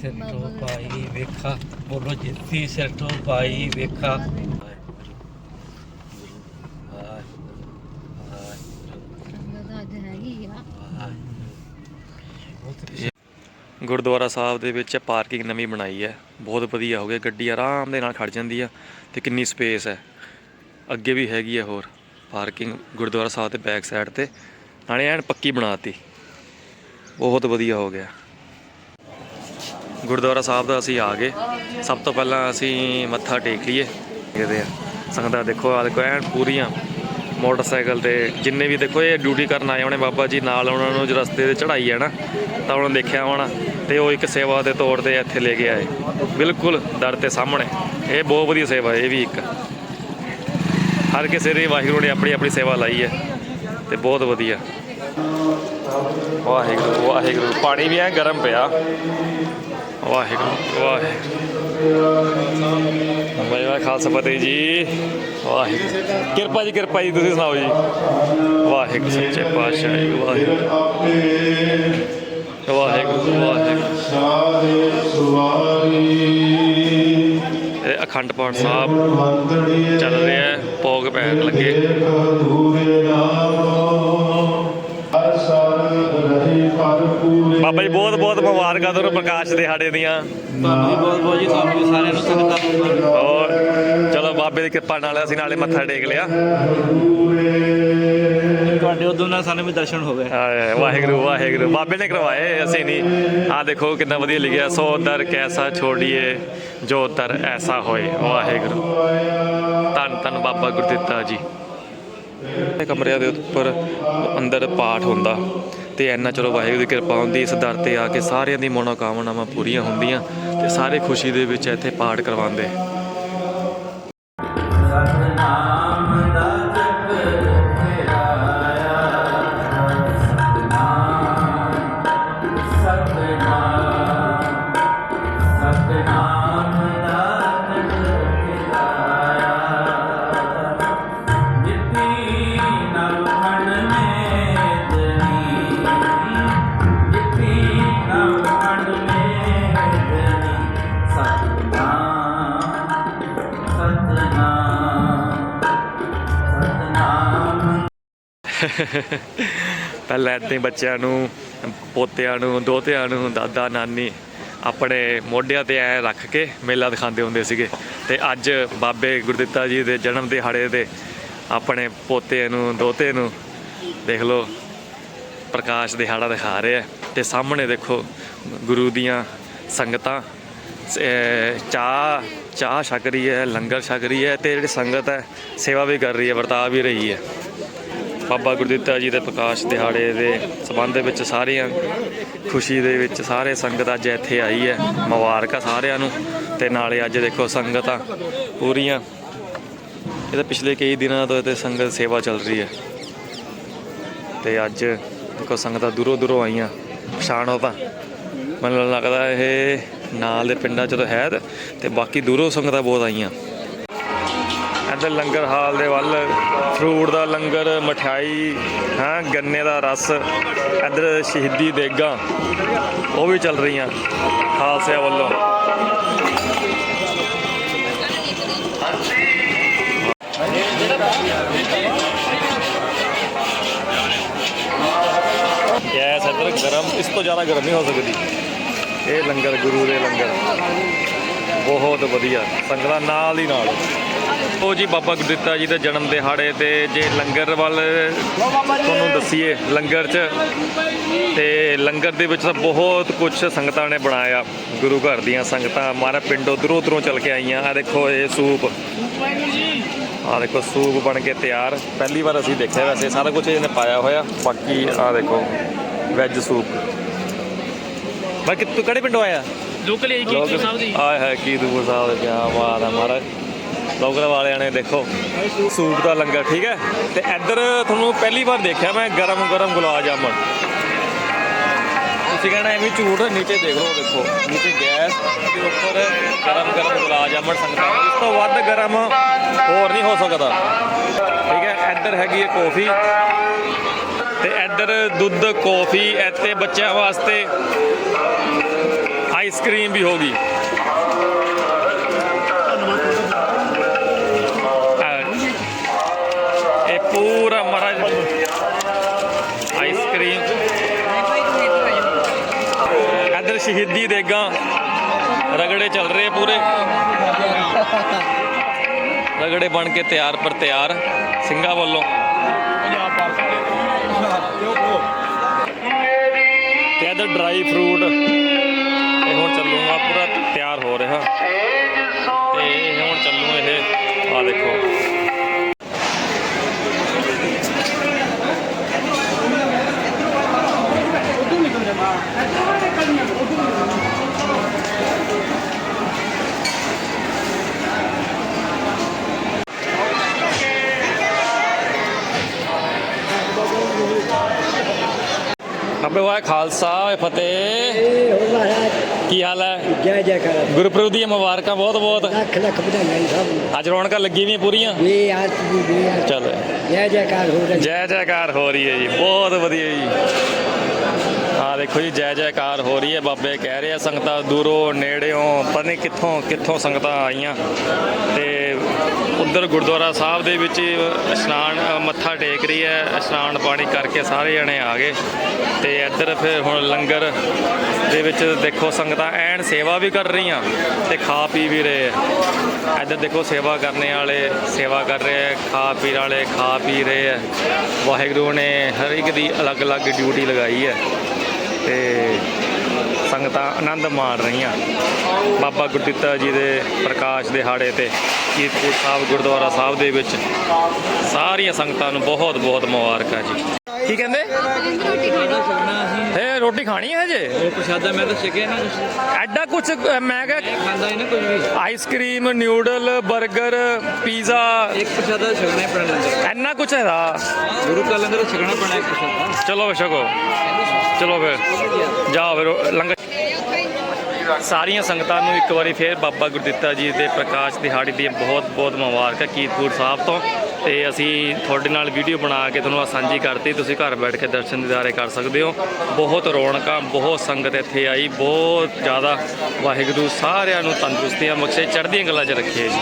ਸਿਰਟੋ ਪਾਈ ਵੇਖਾ, ਬੋਲੋ ਜਿੱਤੀ ਸਿਰਟੋ ਪਾਈ ਵੇਖਾ। ਗੁਰਦੁਆਰਾ ਸਾਹਿਬ ਦੇ ਵਿੱਚ ਪਾਰਕਿੰਗ ਨਵੀਂ ਬਣਾਈ ਹੈ। ਬਹੁਤ ਵਧੀਆ ਹੋ ਗਿਆ, ਗੱਡੀ ਆਰਾਮ ਦੇ ਨਾਲ ਖੜ ਜਾਂਦੀ ਆ ਤੇ ਕਿੰਨੀ ਸਪੇਸ ਹੈ। ਅੱਗੇ ਵੀ ਹੈਗੀ ਹੈ ਹੋਰ ਪਾਰਕਿੰਗ ਗੁਰਦੁਆਰਾ ਸਾਹਿਬ ਦੇ ਬੈਕ ਸਾਈਡ ਤੇ। ਨਾਲੇ ਐਨ ਪੱਕੀ ਬਣਾਤੀ। ਬਹੁਤ ਵਧੀਆ ਹੋ ਗਿਆ। ਗੁਰਦੁਆਰਾ ਸਾਹਿਬ ਦਾ ਅਸੀਂ ਆ ਗਏ। ਸਭ ਤੋਂ ਪਹਿਲਾਂ ਅਸੀਂ ਮੱਥਾ ਟੇਕ ਲਈਏ। ਇਹਦੇ ਸੰਗਤਾਂ ਦੇਖੋ ਆ ਦੇਖੋ, ਐਨ ਪੂਰੀਆਂ ਮੋਟਰਸਾਈਕਲ ਤੇ। ਜਿੰਨੇ ਵੀ ਦੇਖੋ, ਇਹ ਡਿਊਟੀ ਕਰਨ ਆਏ ਹੋਣੇ ਬਾਬਾ ਜੀ, ਨਾਲ ਉਹਨਾਂ ਨੂੰ ਰਸਤੇ ਤੇ ਚੜਾਈ ਹੈ ਨਾ, ਤਾਂ ਉਹਨਾਂ ਦੇਖਿਆ ਹੋਣਾ। ਤੇ ਉਹ ਇੱਕ ਸੇਵਾ ਦੇ ਤੌਰ ਤੇ ਇੱਥੇ ਲੈ ਕੇ ਆਏ। ਬਿਲਕੁਲ ਦਰ ਤੇ ਸਾਹਮਣੇ। ਇਹ ਬਹੁਤ ਵਧੀਆ ਸੇਵਾ, ਇਹ ਵੀ ਇੱਕ। ਹਰ ਕਿਸੇ ਦੇ, ਵਾਹਿਗੁਰੂ ਨੇ ਆਪਣੀ ਆਪਣੀ ਸੇਵਾ ਲਾਈ ਹੈ। ਤੇ ਬਹੁਤ ਵਧੀਆ। ਵਾਹਿਗੁਰੂ ਵਾਹਿਗੁਰੂ। ਪਾਣੀ ਵੀ ਐ ਗਰਮ ਪਿਆ। ਵਾਹਿਗੁਰੂ ਵਾਹਿਗੁਰੂ। ਵਾਹਿ ਵਾਹਿ ਖਾਲਸਾ ਫਤਿਹ ਜੀ, ਵਾਹਿਗੁਰੂ। ਕਿਰਪਾ ਜੀ ਕਿਰਪਾ ਜੀ, ਤੁਸੀਂ ਸੁਣਾਓ ਜੀ। ਵਾਹਿਗੁਰੂ, ਸੱਚੇ ਪਾਤਸ਼ਾਹ ਜੀ, ਵਾਹਿਗੁਰੂ। ਵਾਹਿਗੁਰੂ ਵਾਹਿਗੁਰੂ। ਸਾਰੇ ਸੁਵਾਰੀ ਇਹ ਅਖੰਡ ਪਾਠ ਸਾਹਿਬ ਚੱਲ ਰਿਹਾ ਹੈ, ਭੋਗ ਪੈਣ ਲੱਗੇ। ਬਾਬਾ ਜੀ ਬਹੁਤ ਬਹੁਤ ਮੁਬਾਰਕਾਂ ਤੁਹਾਨੂੰ ਪ੍ਰਕਾਸ਼ ਦਿਹਾੜੇ ਦੀਆਂ। ਤੁਹਾਨੂੰ ਵੀ ਬਹੁਤ ਬਹੁਤ ਜੀ ਤੁਹਾਨੂੰ ਵੀ ਸਾਰਿਆਂ ਨੂੰ ਸੰਗਤਾਂ ਨੂੰ ਔਰ ਚਲੋ ਬਾਬੇ ਦੀ ਕਿਰਪਾ ਨਾਲ ਅਸੀਂ ਨਾਲੇ ਮੱਥਾ ਟੇਕ ਲਿਆ। ਤੁਹਾਡੇ ਉਦੋਂ ਨਾਲ ਸਾਨੂੰ ਵੀ ਦਰਸ਼ਨ ਹੋ ਗਏ। ਹਾਏ, ਵਾਹਿਗੁਰੂ ਵਾਹਿਗੁਰੂ। ਬਾਬੇ ਨੇ ਕਰਵਾਏ ਅਸੀਂ ਨਹੀਂ ਆ ਦੇਖੋ ਕਿੰਨਾ ਵਧੀਆ ਲਿਖਿਆ ਸੋ ਦਰ ਕੈਸਾ ਛੋੜੀਏ ਜੋ ਦਰ ਐਸਾ ਹੋਏ। ਵਾਹਿਗੁਰੂ। ਧੰਨ ਧੰਨ ਬਾਬਾ ਗੁਰਦਿੱਤਾ ਜੀ। ਕਮਰਿਆਂ ਦੇ ਉੱਪਰ ਅੰਦਰ ਪਾਠ ਹੁੰਦਾ। ਤੇ ਇੰਨਾ ਚਲੋ ਵਾਹਿਗੁਰੂ ਦੀ ਕਿਰਪਾ ਹੁੰਦੀ, ਇਸ ਦਰ ਤੇ ਆ ਕੇ ਸਾਰਿਆਂ ਦੀ ਮਨੋਕਾਮਨਾਵਾਂ ਪੂਰੀਆਂ ਹੁੰਦੀਆਂ ਤੇ ਸਾਰੇ ਖੁਸ਼ੀ ਦੇ ਵਿੱਚ ਇੱਥੇ ਪਾਠ ਕਰਵਾਉਂਦੇ। ਪਹਿਲਾਂ ਏਦਾਂ ਬੱਚਿਆਂ ਨੂੰ, ਪੋਤਿਆਂ ਨੂੰ, ਦੋਤਿਆਂ ਨੂੰ, ਦਾਦਾ, ਨਾਨੀ ਆਪਣੇ ਮੋਢਿਆਂ ਤੇ ਐ ਰੱਖ ਕੇ ਮੇਲਾ ਦਿਖਾਉਂਦੇ ਹੁੰਦੇ ਸੀਗੇ। ਤੇ ਅੱਜ ਬਾਬੇ ਗੁਰਦਿੱਤਾ ਜੀ ਦੇ ਜਨਮ ਦਿਹਾੜੇ ਦੇ ਆਪਣੇ ਪੋਤੇ ਨੂੰ ਦੋਤੇ ਨੂੰ ਦੇਖ ਲਓ, ਪ੍ਰਕਾਸ਼ ਦਿਹਾੜਾ ਦਿਖਾ ਰਹੇ ਆ। ਤੇ ਸਾਹਮਣੇ ਦੇਖੋ ਗੁਰੂ ਦੀਆਂ ਸੰਗਤਾਂ ਚਾਹ ਚਾਹ ਛਕ ਰਹੀ ਹੈ, ਲੰਗਰ ਛਕ ਰਹੀ ਹੈ ਤੇ ਜਿਹੜੀ ਸੰਗਤ ਹੈ ਸੇਵਾ ਵੀ ਕਰ ਰਹੀ ਹੈ ਵਰਤਾ ਵੀ ਰਹੀ ਹੈ। ਬਾਬਾ ਗੁਰਦਿੱਤਾ ਜੀ ਦੇ ਪ੍ਰਕਾਸ਼ ਦਿਹਾੜੇ ਦੇ ਸਬੰਧ ਦੇ ਵਿੱਚ ਸਾਰੀਆਂ ਖੁਸ਼ੀ ਦੇ ਵਿੱਚ ਸਾਰੇ ਸੰਗਤ ਅੱਜ ਇੱਥੇ ਆਈ ਹੈ। ਮੁਬਾਰਕਾਂ ਸਾਰਿਆਂ ਨੂੰ ਤੇ ਨਾਲੇ ਅੱਜ ਦੇਖੋ ਸੰਗਤਾਂ ਪੂਰੀਆਂ। ਇਹ ਤਾਂ ਪਿਛਲੇ ਕਈ ਦਿਨਾਂ ਤੋਂ ਇੱਥੇ ਸੰਗਤ ਸੇਵਾ ਚੱਲ ਰਹੀ ਹੈ। ਤੇ ਅੱਜ ਦੇਖੋ ਸੰਗਤਾਂ ਦੂਰੋਂ ਦੂਰੋਂ ਆਈਆਂ। ਪਛਾਣੋ ਤਾਂ ਮੈਨੂੰ ਲੱਗਦਾ ਇਹ ਨਾਲ ਦੇ ਪਿੰਡਾਂ ਚ ਤਾਂ ਹੈ ਤੇ- ਤੇ ਬਾਕੀ ਦੂਰੋਂ ਸੰਗਤਾਂ ਬਹੁਤ ਆਈਆਂ। ਇੱਧਰ ਲੰਗਰ ਹਾਲ ਦੇ ਵੱਲ, ਫਰੂਟ ਦਾ ਲੰਗਰ, ਮਠਿਆਈ, ਹਾਂ, ਗੰਨੇ ਦਾ ਰਸ, ਇੱਧਰ ਸ਼ਹੀਦੀ ਦੇਗਾ, ਉਹ ਵੀ ਚੱਲ ਰਹੀਆਂ ਖਾਲਸਿਆਂ ਵੱਲੋਂ। ਗੈਸ ਇੱਧਰ ਗਰਮ, ਇਸ ਤੋਂ ਜ਼ਿਆਦਾ ਗਰਮ ਨਹੀਂ ਹੋ ਸਕਦੀ। ਇਹ ਲੰਗਰ, ਗੁਰੂ ਦੇ ਲੰਗਰ। ਬਹੁਤ ਵਧੀਆ, ਸੰਗਤਾਂ ਨਾਲ ਹੀ ਨਾਲ। ਉਹ ਜੀ ਬਾਬਾ ਗੁਰਦਿੱਤਾ ਜੀ ਦੇ ਜਨਮ ਦਿਹਾੜੇ ਤੇ ਜੇ ਲੰਗਰ ਵੱਲ ਤੁਹਾਨੂੰ ਦੱਸੀਏ ਲੰਗਰ 'ਚ ਤੇ ਲੰਗਰ ਦੇ ਵਿੱਚ ਤਾਂ ਬਹੁਤ ਕੁਝ ਸੰਗਤਾਂ ਨੇ ਬਣਾਇਆ। ਗੁਰੂ ਘਰ ਦੀਆਂ ਸੰਗਤਾਂ ਮਾਰਾ ਪਿੰਡੋਂ ਦੂਰੋਂ ਦੂਰੋਂ ਚੱਲ ਕੇ ਆਈਆਂ। ਆ ਦੇਖੋ ਇਹ ਸੂਪ। ਆ ਦੇਖੋ ਸੂਪ ਬਣ ਕੇ ਤਿਆਰ। ਪਹਿਲੀ ਵਾਰ ਅਸੀਂ ਦੇਖਿਆ ਵੈਸੇ ਸਾਰਾ ਕੁਝ ਇਹਨੇ ਪਾਇਆ ਹੋਇਆ। ਬਾਕੀ ਆ ਦੇਖੋ ਵੈਜ ਸੂਪ। ਬਾਕੀ ਤੂੰ ਕਿਹੜੇ ਪਿੰਡੋਂ ਆਇਆ? ਲੋਕਲ ਹੀ ਲੋਕ ਆਏ ਹੈ ਕੀ ਦੂਰ ਸਾਹਿਬ ਕੀ ਬਾਤ ਹੈ ਮਹਾਰਾਜ। ਲੋਕਲ ਵਾਲਿਆਂ ਨੇ, ਦੇਖੋ ਸੂਪ ਦਾ ਲੰਗਰ, ਠੀਕ ਹੈ? ਤੇ ਇੱਧਰ ਤੁਹਾਨੂੰ ਪਹਿਲੀ ਵਾਰ ਦੇਖਿਆ ਮੈਂ ਗਰਮ ਗਰਮ ਗੁਲਾਬ ਜਾਮਨ ਤੁਸੀਂ ਕਹਿਣਾ ਐਵੇਂ ਝੂਠ, ਨੀਚੇ ਦੇਖ ਲਓ, ਦੇਖੋ, ਨੀਚੇ ਗੈਸ ਤੇ ਉੱਪਰ ਗਰਮ ਗਰਮ ਗੁਲਾਬ ਜਾਮਨ ਸੰਗਤਾਂ ਇਸ ਤੋਂ ਵੱਧ ਗਰਮ ਹੋਰ ਨਹੀਂ ਹੋ ਸਕਦਾ। ਠੀਕ ਹੈ, ਇੱਧਰ ਹੈਗੀ ਹੈ ਕੌਫੀ। ਤੇ ਇੱਧਰ ਦੁੱਧ, ਕੌਫੀ, ਇੱਥੇ ਬੱਚਿਆਂ ਵਾਸਤੇ ਆਈਸਕ੍ਰੀਮ ਵੀ ਹੋਗੀ ਇੱਧਰ ਸ਼ਹੀਦੀ ਦੇਗਾ ਰਗੜੇ ਚੱਲ ਰਹੇ ਪੂਰੇ। ਰਗੜੇ ਬਣ ਕੇ ਤਿਆਰ ਪਰ ਤਿਆਰ ਸਿੰਘਾਂ ਵੱਲੋਂ। ਤੇ ਇੱਧਰ ਡਰਾਈ ਫਰੂਟ। ਇਹ ਹੁਣ ਚੱਲੂਗਾ, ਪੂਰਾ ਤਿਆਰ ਹੋ ਰਿਹਾ। ਤੇ ਇਹ ਹੁਣ ਚੱਲੂ ਇਹ। ਆ ਦੇਖੋ। ਅੱਬੇ ਵਾਹ ਖਾਲਸਾ ਓਏ ਫਤਿਹ। ਕੀ ਹਾਲ ਹੈ? ਜੈ ਜੈ ਕਰ ਗੁਰਪੁਰਬ ਦੀਆਂ ਮੁਬਾਰਕਾਂ ਬਹੁਤ ਬਹੁਤ। ਲੱਖ ਲੱਖ ਵਧਾਈਆਂ ਜੀ ਸਭ ਨੂੰ। ਅੱਜ ਰੌਣਕਾਂ ਲੱਗੀ ਵੀ ਪੂਰੀਆਂ? ਇਹ ਦੀ ਵੀ ਆ ਚਲੋ। ਜੈ ਜੈਕਾਰ ਹੋ ਰਹੀ। ਜੈ ਜੈਕਾਰ ਹੋ ਰਹੀ ਹੈ ਜੀ ਬਹੁਤ ਵਧੀਆ ਜੀ। ਆ ਦੇਖੋ ਜੀ ਜੈ ਜੈਕਾਰ ਹੋ ਰਹੀ ਹੈ। ਬਾਬੇ ਕਹਿ ਰਹੇ ਆ ਸੰਗਤਾਂ ਦੂਰੋਂ ਨੇੜਿਓਂ ਪਤਾ ਨਹੀਂ ਕਿੱਥੋਂ ਕਿੱਥੋਂ ਸੰਗਤਾਂ ਆਈਆਂ। ਤੇ ਉਧਰ ਗੁਰਦੁਆਰਾ ਸਾਹਿਬ ਦੇ ਵਿੱਚ ਇਸ਼ਨਾਨ ਮੱਥਾ ਟੇਕ ਰਹੀ ਹੈ, ਇਸ਼ਨਾਨ ਪਾਣੀ ਕਰਕੇ ਸਾਰੇ ਜਣੇ ਆ ਗਏ ਤੇ ਇੱਧਰ ਫਿਰ ਹੁਣ ਲੰਗਰ ਦੇ ਵਿੱਚ ਦੇਖੋ ਸੰਗਤਾਂ ਐਨ ਸੇਵਾ ਵੀ ਕਰ ਰਹੀਆਂ ਤੇ ਖਾ ਪੀ ਵੀ ਰਹੇ ਆ। ਇੱਧਰ ਦੇਖੋ ਸੇਵਾ ਕਰਨੇ ਵਾਲੇ ਸੇਵਾ ਕਰ ਰਹੇ ਆ, ਖਾ ਪੀਣ ਵਾਲੇ ਖਾ ਪੀ ਰਹੇ ਆ। ਵਾਹਿਗੁਰੂ ਨੇ ਹਰ ਇੱਕ ਦੀ ਅਲੱਗ-ਅਲੱਗ ਡਿਊਟੀ ਲਗਾਈ ਹੈ ਤੇ ਸੰਗਤਾਂ ਆਨੰਦ ਮਾਣ ਰਹੀਆਂ। ਬਾਬਾ ਗੁਰਦਿੱਤਾ ਜੀ ਦੇ ਪ੍ਰਕਾਸ਼ ਦਿਹਾੜੇ ਤੇ ਕੀਰਤਪੁਰ ਸਾਹਿਬ, ਗੁਰਦੁਆਰਾ ਸਾਹਿਬ ਦੇ ਵਿੱਚ। ਸਾਰੀਆਂ ਸੰਗਤਾਂ ਨੂੰ ਬਹੁਤ ਬਹੁਤ ਮੁਬਾਰਕਾਂ ਜੀ। ਕੀ ਕਹਿੰਦੇ? ਰੋਟੀ ਰੋਟੀ ਖਾਣੀ ਹੈ ਹਜੇ? ਉਹ ਪ੍ਰਸ਼ਾਦਾ ਮੈਂ ਤਾਂ ਛਕਿਆ ਨਹੀਂ ਐਡਾ ਕੁਝ ਮੈਂ ਕਿਹਾ ਖਾਂਦਾ ਹੀ ਨਾ ਕੁਝ ਵੀ ਆਈਸਕ੍ਰੀਮ ਨਿਊਡਲ 버ਗਰ ਪੀਜ਼ਾ ਇੱਕ ਪ੍ਰਸ਼ਾਦਾ ਛਕਣਾ ਹੀ ਪੈਣਾ ਲੰਗਰ ਇੰਨਾ ਕੁਝ ਹੈਗਾ। ਗੁਰੂ ਕਾ ਲੰਗਰ ਛਕਣਾ ਪੈਣਾ ਇੱਕ ਪ੍ਰਸ਼ਾਦਾ ਚਲੋ ਛਕੋ ਚਲੋ ਫਿਰ ਜਾਓ ਫਿਰ, ਲੰਗਰ ਸਾਰੀਆਂ ਸੰਗਤਾਂ ਨੂੰ ਇੱਕ ਵਾਰੀ ਫੇਰ ਬਾਬਾ ਗੁਰਦਿੱਤਾ ਜੀ ਦੇ ਪ੍ਰਕਾਸ਼ ਦਿਹਾੜੀ ਦੀਆਂ ਬਹੁਤ ਬਹੁਤ ਮੁਬਾਰਕਾਂ ਕੀਰਤਪੁਰ ਸਾਹਿਬ ਤੋਂ। ਤੇ ਅਸੀਂ ਤੁਹਾਡੇ ਨਾਲ ਵੀਡੀਓ ਬਣਾ ਕੇ ਤੁਹਾਨੂੰ ਆਹ ਸਾਂਝੀ ਕਰਤੀ, ਤੁਸੀਂ ਘਰ ਬੈਠ ਕੇ ਦਰਸ਼ਨ ਦਿਦਾਰੇ ਕਰ ਸਕਦੇ ਹੋ। ਬਹੁਤ ਰੌਣਕਾਂ, ਬਹੁਤ ਸੰਗਤ ਇੱਥੇ ਆਈ, ਬਹੁਤ ਜ਼ਿਆਦਾ ਵਾਹਿਗੁਰੂ ਸਾਰਿਆਂ ਨੂੰ ਤੰਦਰੁਸਤੀਆਂ ਬਖਸ਼ੇ, ਚੜ੍ਹਦੀਆਂ ਗੱਲਾਂ 'ਚ ਰੱਖੇ ਜੀ।